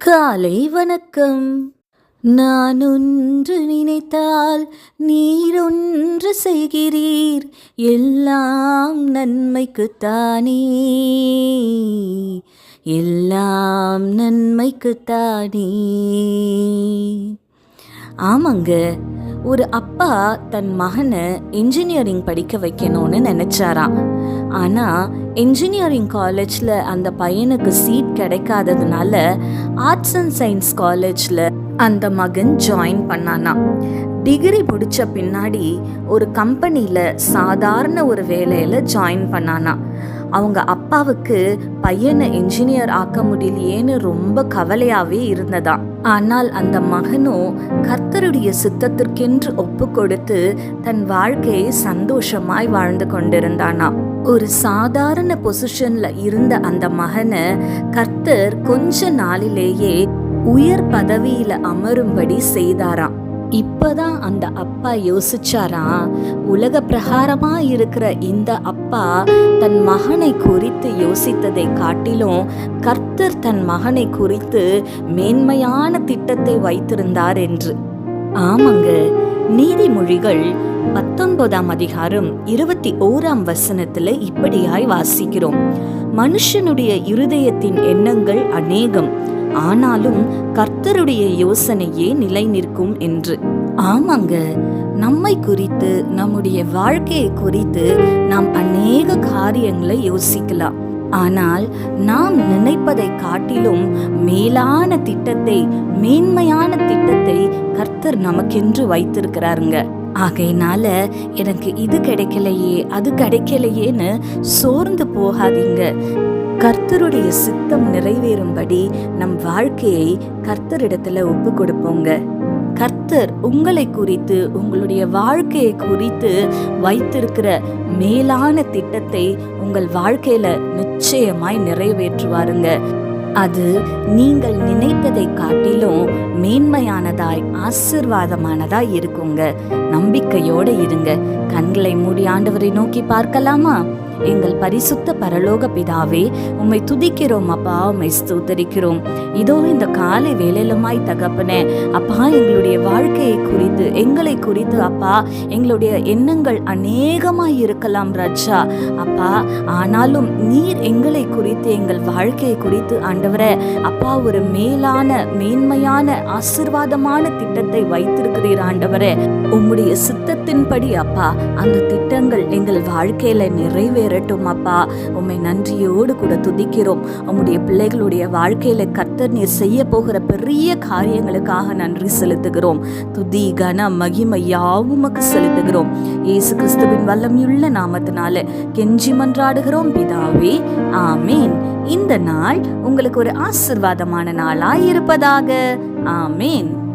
காலை வணக்கம். நான் ஒன்று நினைத்தால் நீர் ஒன்று செய்கிறீர். எல்லாம் நன்மைக்குத்தானே எல்லாம் நன்மைக்குத்தானே ஆமாங்க ஒரு அப்பா தன் மகனை இன்ஜினியரிங் படிக்க வைக்கணும்னு நினச்சாராம். ஆனால் இன்ஜினியரிங் காலேஜில் அந்த பையனுக்கு சீட் கிடைக்காததுனால ஆர்ட்ஸ் அண்ட் சயின்ஸ் காலேஜில் அந்த மகன் ஜாயின் பண்ணானா. டிகிரி முடிச்ச பின்னாடி ஒரு கம்பெனியில் சாதாரண ஒரு வேலையில் ஜாயின் பண்ணானா. அவங்க அப்பாவுக்கு பையனை இன்ஜினியர் ஆக்க முடியலையேன்னு ரொம்ப கவலையாகவே இருந்ததா. ஆனால் அந்த மகனும் கர்த்தருடைய சித்தத்திற்கென்று ஒப்பு கொடுத்து தன் வாழ்க்கையை சந்தோஷமாய் வாழ்ந்து கொண்டிருந்தானா. ஒரு சாதாரண பொசிஷன்ல இருந்த அந்த மகனை கர்த்தர் கொஞ்ச நாளிலேயே உயர் பதவியில அமரும்படி செய்தாராம். இப்பதான் அந்த அப்பா யோசிச்சாராம் உலக பிரகாரமா இருக்கிற இந்த அப்பா தன் மகனை குறித்து யோசித்ததை காட்டிலும் கர்த்தர் தன் மகனை குறித்து மேன்மையான திட்டத்தை வைத்திருந்தார் என்று. ஆமாங்க நீதிமொழிகள் பத்தொன்பதாம் அதிகாரம் இருபத்தி ஓராம் வசனத்துல இப்படியாய் வாசிக்கிறோம். மனுஷனுடைய இருதயத்தின் எண்ணங்கள் அநேகம் ஆனாலும் கர்த்தருடைய யோசனையே நிலை நிற்கும் என்று. ஆமாங்க நம்மை குறித்து நம்முடைய வாழ்க்கையை குறித்து நாம் அநேக காரியங்களை யோசிக்கலாம். ஆனால் நாம் நினைப்பதை காட்டிலும் மேலான திட்டத்தை மேன்மையான திட்டத்தை கர்த்தர் நமக்கென்று வைத்திருக்கிறாருங்க. ஆகையினால எனக்கு இது கிடைக்கலையே அது கிடைக்கலையேன்னு சோர்ந்து போகாதீங்க. கர்த்தருடைய சித்தம் நிறைவேறும்படி நம் வாழ்க்கையை கர்த்தரிடத்துல ஒப்பு கொடுப்போங்க. கர்த்தர் உங்களை குறித்து உங்களுடைய வாழ்க்கையை குறித்து வைத்திருக்கிற மேலான திட்டத்தை உங்கள் வாழ்க்கையில நிச்சயமாய் நிறைவேற்றுவாருங்க. அது நீங்கள் நினைத்ததை காட்டிலும் மே ஆசிர்வாதமானதாய் இருக்குங்க. நம்பிக்கையோட இருங்க. கண்களை மூடி ஆண்டவரை நோக்கி பார்க்கலாமா? எங்கள் பரிசுத்த பரலோக பிதாவே உம்மை துதிக்கிறோம் அப்பா உம்மை ஸ்தூத்தரிக்கிறோம். இதோ இந்த காலை வேலையிலுமாய் தகப்பனே அப்பா எங்களுடைய வாழ்க்கையை குறித்து எங்களை குறித்து அப்பா எங்களுடைய எண்ணங்கள் அநேகமாய் இருக்கலாம் ராஜா. அப்பா ஆனாலும் நீர் எங்களை குறித்து எங்கள் வாழ்க்கையை குறித்து ஆண்டவரே அப்பா ஒரு மேலான மேன்மையான ஆசிர்வாதமான திட்டத்தை வைத்திருக்கிறீர் ஆண்டவரே. உம்முடைய சித்தத்தின்படி அப்பா அந்த திட்டங்கள் எங்கள் வாழ்க்கையில நிறைவேறட்டும் அப்பா. உம்மை நன்றியோடு கூட துதிக்கிறோம். உம்முடைய பிள்ளைகளுடைய வாழ்க்கையில கர்த்தர் நீர் செய்ய போகிற பெரிய காரியங்களுக்காக நன்றி செலுத்துகிறோம். துதி கன மகிமை யாவும் செலுத்துகிறோம். இயேசு கிறிஸ்துவின் வல்லமையுள்ள நாமத்தினால கெஞ்சி மன்றாடுகிறோம் பிதாவே. ஆமேன். இந்த நாள் உங்களுக்கு ஒரு ஆசிர்வாதமான நாளாய் இருப்பதாக ஆமேன்.